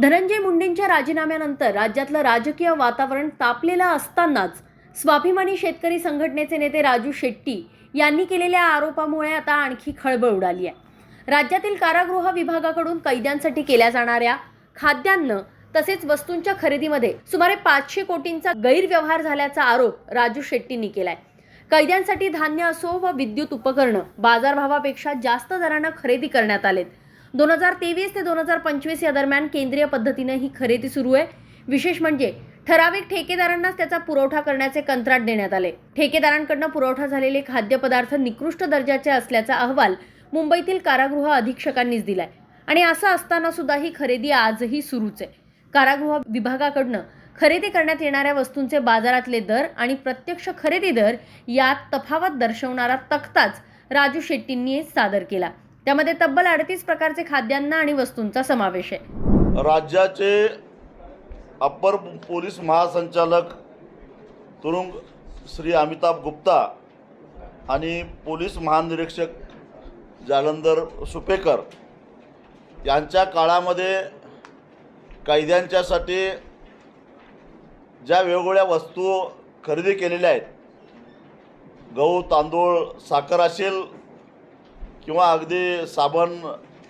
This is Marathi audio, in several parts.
धनंजय मुंडेंच्या राजीनाम्यानंतर राज्यातलं राजकीय वातावरण तापलेलं असतानाच स्वाभिमानी शेतकरी संघटनेचे नेते राजू शेट्टी यांनी केलेल्या आरोपामुळे आता आणखी खळबळ उडाली आहे. राज्यातील कारागृह विभागाकडून कैद्यांसाठी केल्या जाणाऱ्या खाद्यान्न तसेच वस्तूंच्या खरेदीमध्ये सुमारे पाचशे कोटींचा गैरव्यवहार झाल्याचा आरोप राजू शेट्टींनी केलाय. कैद्यांसाठी धान्य असो व विद्युत उपकरणं बाजारभावापेक्षा जास्त दरानं खरेदी करण्यात आलेत. दोन हजार तेवीस ते दोन हजार पंचवीस या दरम्यान केंद्रीय पद्धतीनं ही खरेदी सुरू आहे. विशेष म्हणजे ठराविक ठेकेदारांनाच त्याचा पुरवठा करण्याचे कंत्राट देण्यात आले. ठेकेदारांकडनं पुरवठा झालेले खाद्यपदार्थ निकृष्ट दर्जाचे असल्याचा अहवाल मुंबईतील कारागृह अधीक्षकांनीच दिलाय. आणि असं असताना सुद्धा ही खरेदी आजही सुरूच आहे. कारागृह विभागाकडनं खरेदी करण्यात येणाऱ्या वस्तूंचे बाजारातले दर आणि प्रत्यक्ष खरेदी दर यात तफावत दर्शवणारा तक्ताच राजू शेट्टींनी सादर केला. त्यामध्ये तब्बल अडतीस प्रकारचे खाद्यान्न आणि वस्तूंचा समावेश आहे. राज्याचे अप्पर पोलीस महासंचालक तुरुंग श्री अमिताभ गुप्ता आणि पोलीस महानिरीक्षक जालंधर सुपेकर यांच्या काळामध्ये कैद्यांच्यासाठी ज्या वेगवेगळ्या वस्तू खरेदी केलेल्या आहेत गहू तांदूळ साखर असेल किंवा अगदी साबण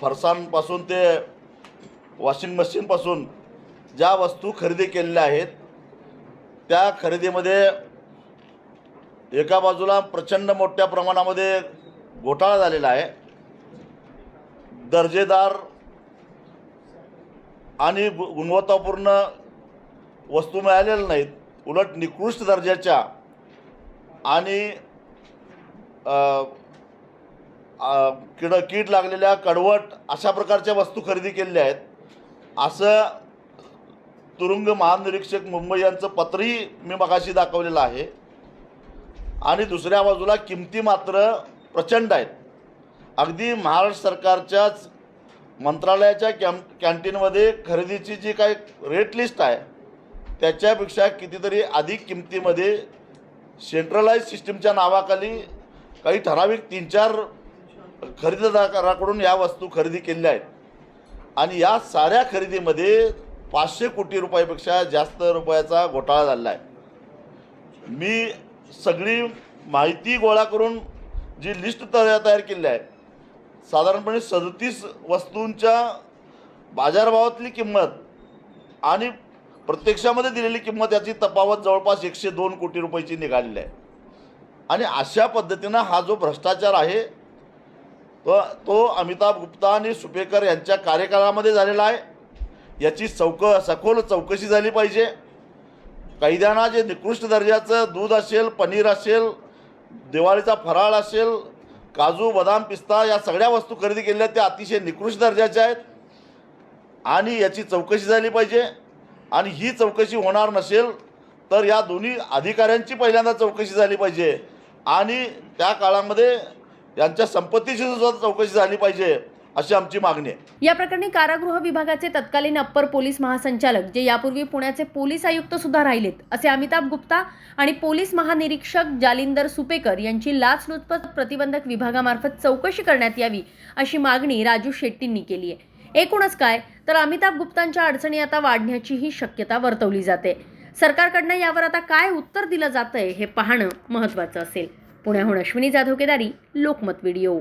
फरसांपासून ते वॉशिंग मशीनपासून ज्या वस्तू खरेदी केलेल्या आहेत त्या खरेदीमध्ये एका बाजूला प्रचंड मोठ्या प्रमाणामध्ये घोटाळा झालेला आहे. दर्जेदार आणि गुणवत्तापूर्ण वस्तू मिळालेल्या नाहीत. उलट निकृष्ट दर्जाच्या आणि किड कीड लागलेल्या कडवट अशा प्रकारच्या वस्तू खरेदी केलेल्या आहेत. असं तुरुंग महानिरीक्षक मुंबई यांचं पत्रही मी मगाशी दाखवलेलं आहे. आणि दुसऱ्या बाजूला किमती मात्र प्रचंड आहेत. अगदी महाराष्ट्र सरकारच्याच मंत्रालयाच्या कॅम कॅन्टीनमध्ये खरेदीची जी काही रेट लिस्ट आहे त्याच्यापेक्षा कितीतरी अधिक किमतीमध्ये सेंट्रलाइज सिस्टीमच्या नावाखाली काही ठराविक तीन चार खरेदीदाराकडून या वस्तू खरेदी केलेल्या आहेत. आणि या साऱ्या खरेदीमध्ये पाचशे कोटी रुपयापेक्षा जास्त रुपयाचा घोटाळा झालेला आहे. मी सगळी माहिती गोळा करून जी लिस्ट तयार तयार केली आहे साधारणपणे सदतीस वस्तूंच्या बाजारभावातली किंमत आणि प्रत्यक्षामध्ये दिलेली किंमत याची तफावत जवळपास एकशे दोन कोटी रुपयाची निघालेली आहे. आणि अशा पद्धतीनं हा जो भ्रष्टाचार आहे तो तो अमिताभ गुप्ता आणि सुपेकर यांच्या कार्यकाळामध्ये झालेला आहे. याची चौक सखोल चौकशी झाली पाहिजे. कैद्यांना जे निकृष्ट दर्जाचं दूध असेल पनीर असेल दिवाळीचा फराळ असेल काजू बदाम पिस्ता या सगळ्या वस्तू खरेदी केलेल्या त्या अतिशय निकृष्ट दर्जाच्या आहेत. आणि याची चौकशी झाली पाहिजे. आणि ही चौकशी होणार नसेल तर या दोन्ही अधिकाऱ्यांची पहिल्यांदा चौकशी झाली पाहिजे. आणि त्या काळामध्ये यांच्या संपत्तीची सुद्धा चौकशी झाली पाहिजे अशी आमची मागणी आहे. या प्रकरणी कारागृह विभागाचे तत्कालीन अप्पर पोलीस महासंचालक जे यापूर्वी पुण्याचे पोलीस आयुक्त सुद्धा राहिलेत असे अमिताभ गुप्ता आणि पोलीस महानिरीक्षक जालिंदर सुपेकर यांची लाचलुचपत प्रतिबंधक विभागामार्फत चौकशी करण्यात यावी अशी मागणी राजू शेट्टींनी केली आहे. एकूणच काय तर अमिताभ गुप्तांच्या अडचणी आता वाढण्याचीही शक्यता वर्तवली जाते. सरकारकडनं यावर आता काय उत्तर दिलं जातंय हे पाहणं महत्त्वाचं असेल. पुण्याहून अश्विनी जाधव केदारी लोकमत व्हिडिओ.